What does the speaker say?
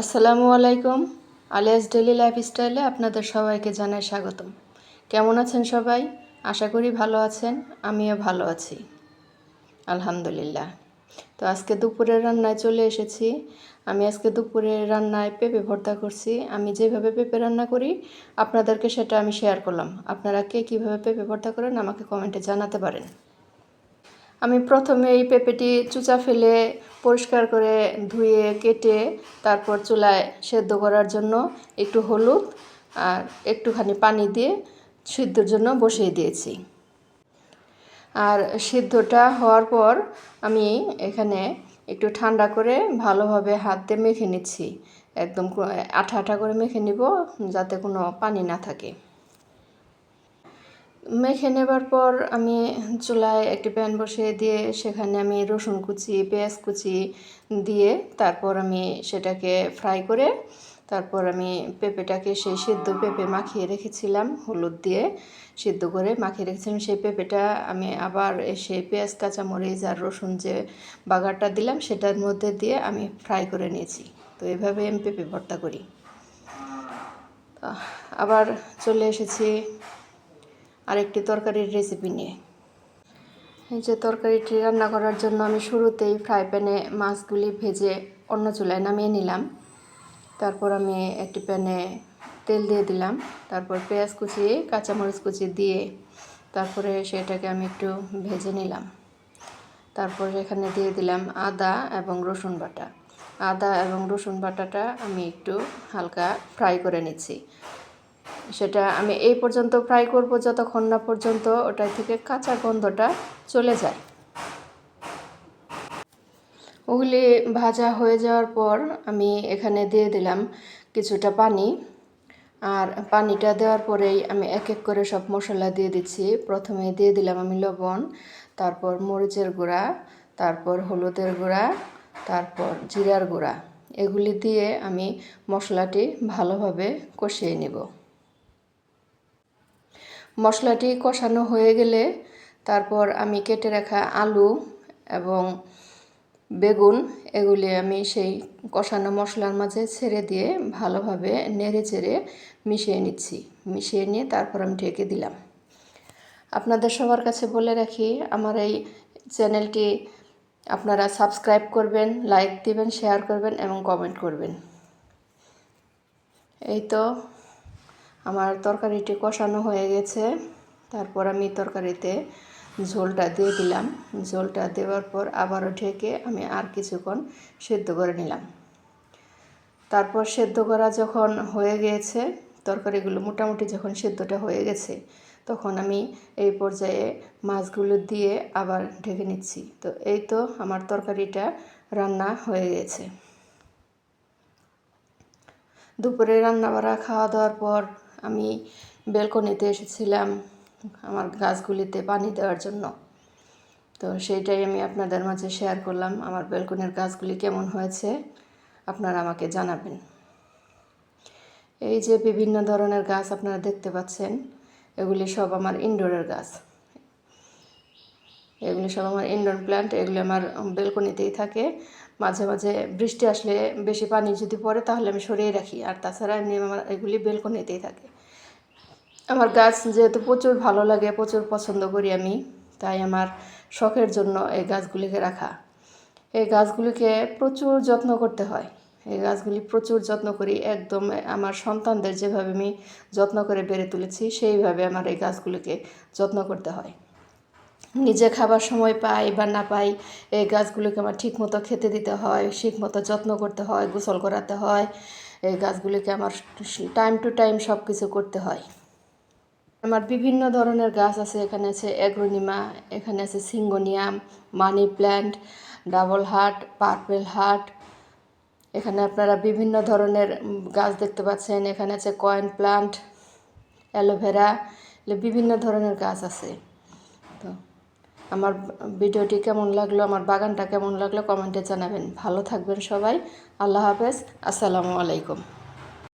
আসসালামু আলাইকুম। Alias daily লাইফস্টাইলে আপনাদের সবাইকে জানাই স্বাগতম। কেমন আছেন সবাই? আশা করি ভালো আছেন, আমিও ভালো আছি। আলহামদুলিল্লাহ। তো আজকে দুপুরের রান্নায় চলে এসেছি। আমি আজকে দুপুরের রান্নায় পেঁপে ভর্তা করছি। আমি যেভাবে পেঁপে রান্না করি, আপনাদেরকে সেটা আমি শেয়ার করলাম। আপনারা কে কীভাবে পেঁপে ভর্তা করেন আমাকে কমেন্টে জানাতে পারেন। আমি প্রথমে এই পেঁপেটি চুচা ফেলে পরিষ্কার করে ধুয়ে কেটে তারপর চুলায় সেদ্ধ করার জন্য একটু হলুদ আর একটুখানি পানি দিয়ে সিদ্ধর জন্য বসিয়ে দিয়েছি। আর সিদ্ধটা হওয়ার পর আমি এখানে একটু ঠান্ডা করে ভালোভাবে হাত মেখে নিচ্ছি। একদম আঠা আঠা করে মেখে নিব যাতে কোনো পানি না থাকে। মেখে নেবার পর আমি চুলায় একটি প্যান বসিয়ে দিয়ে সেখানে আমি রসুন কুচি, পেঁয়াজ কুচি দিয়ে তারপর আমি সেটাকে ফ্রাই করে তারপর আমি পেঁপেটাকে সেই সিদ্ধ পেঁপে মাখিয়ে রেখেছিলাম, হলুদ দিয়ে সিদ্ধ করে মাখিয়ে রেখেছিলাম। সেই পেঁপেটা আমি আবার সেই পেঁয়াজ, কাঁচামরিচ আর রসুন যে বাগারটা দিলাম সেটার মধ্যে দিয়ে আমি ফ্রাই করে নিয়েছি। তো এভাবে আমি পেঁপে ভর্তা করি। আবার চলে এসেছি আরেকটি তরকারির রেসিপি নিয়ে। এই যে তরকারিটি রান্না করার জন্য আমি শুরুতেই ফ্রাই প্যানে মাছগুলি ভেজে অন্য চুলায় নামিয়ে নিলাম। তারপর আমি একটি প্যানে তেল দিয়ে দিলাম। তারপর পেঁয়াজ কুচি, কাঁচামরিচ কুচি দিয়ে তারপরে সেটাকে আমি একটু ভেজে নিলাম। তারপর এখানে দিয়ে দিলাম আদা এবং রসুন বাটা। আদা এবং রসুন বাটাটা আমি একটু হালকা ফ্রাই করে নিচ্ছি। সেটা আমি এই পর্যন্ত ফ্রাই করব যতক্ষণ না পর্যন্ত ওটা থেকে কাঁচা গন্ধটা চলে যায়। ওগুলি ভাজা হয়ে যাওয়ার পর আমি এখানে দিয়ে দিলাম কিছুটা পানি। আর পানিটা দেওয়ার পরেই আমি এক এক করে সব মশলা দিয়ে দিচ্ছি। প্রথমে দিয়ে দিলাম আমি লবণ, তারপর মরিচের গুঁড়া, তারপর হলুদের গুঁড়া, তারপর জিরার গুঁড়া। এগুলি দিয়ে আমি মশলাটি ভালোভাবে কষিয়ে নেব। মশলাটি কষানো হয়ে গেলে তারপর আমি কেটে রাখা আলু এবং বেগুন এগুলি আমি সেই কষানো মশলার মাঝে ছেড়ে দিয়ে ভালোভাবে নেড়ে চেড়ে মিশিয়ে নিচ্ছি। মিশিয়ে নিয়ে তারপর আমি ঢেকে দিলাম। আপনাদের সবার কাছে বলে রাখি, আমার এই চ্যানেলটি আপনারা সাবস্ক্রাইব করবেন, লাইক দিবেন, শেয়ার করবেন এবং কমেন্ট করবেন। এই তো আমার তরকারিটি কষানো হয়ে গেছে। তারপর আমি তরকারিতে ঝোলটা দিয়ে দিলাম। ঝোলটা দেওয়ার পর আবারও ঢেকে আমি আর কিছুক্ষণ সেদ্ধ করে নিলাম। তারপর সেদ্ধ করা যখন হয়ে গিয়েছে তরকারিগুলো মোটামুটি যখন সেদ্ধটা হয়ে গেছে, তখন আমি এই পর্যায়ে মাছগুলো দিয়ে আবার ঢেকে নিচ্ছি। তো এই তো আমার তরকারিটা রান্না হয়ে গেছে। দুপুরে রান্না বাড়া খাওয়া দাওয়ার পর আমি বেলকনিতে এসেছিলাম আমার গাছগুলিতে পানি দেওয়ার জন্য। তো সেইটাই আমি আপনাদের মাঝে শেয়ার করলাম, আমার বেলকনির গাছগুলি কেমন হয়েছে আপনারা আমাকে জানাবেন। এই যে বিভিন্ন ধরনের গাছ আপনারা দেখতে পাচ্ছেন, এগুলি সব আমার ইনডোরের গাছ। এগুলি সব আমার ইনডোর প্ল্যান্ট এগুলি আমার বেলকনিতেই থাকে। মাঝে মাঝে বৃষ্টি আসলে বেশি পানি যদি পড়ে তাহলে আমি সরিয়ে রাখি, আর তাছাড়া এমনি আমার এগুলি বেলকনিতেই থাকে। আমার গাছ যেহেতু প্রচুর ভালো লাগে, প্রচুর পছন্দ করি আমি, তাই আমার শখের জন্য এই গাছগুলিকে রাখা। এই গাছগুলিকে প্রচুর যত্ন করতে হয়। এই গাছগুলি প্রচুর যত্ন করি, একদম আমার সন্তানদের যেভাবে আমি যত্ন করে বেড়ে তুলেছি, সেইভাবে আমার এই গাছগুলিকে যত্ন করতে হয়। নিজে খাবার সময় পাই বা না পাই, এই গাছগুলোকে আমার ঠিক মতো খেতে দিতে হয় ঠিক মতো যত্ন করতে হয়, গোসল করাতে হয়, এই গাছগুলিকে আমার টাইম টু টাইম সব কিছু করতে হয়। আমার বিভিন্ন ধরনের গাছ আছে, এখানে আছে অ্যাগ্রোনিমা এখানে আছে syngonium, money plant, double heart, purple heart, এখানে আপনারা বিভিন্ন ধরনের গাছ দেখতে পাচ্ছেন, এখানে আছে কয়েন প্লান্ট, অ্যালোভেরা বিভিন্ন ধরনের গাছ আছে। তো আমার ভিডিওটি কেমন লাগল, আমার বাগানটা কেমন লাগল, কমেন্টে জানাবেন। ভালো থাকবেন সবাই, আল্লাহ হাফেজ, আসসালামু আলাইকুম।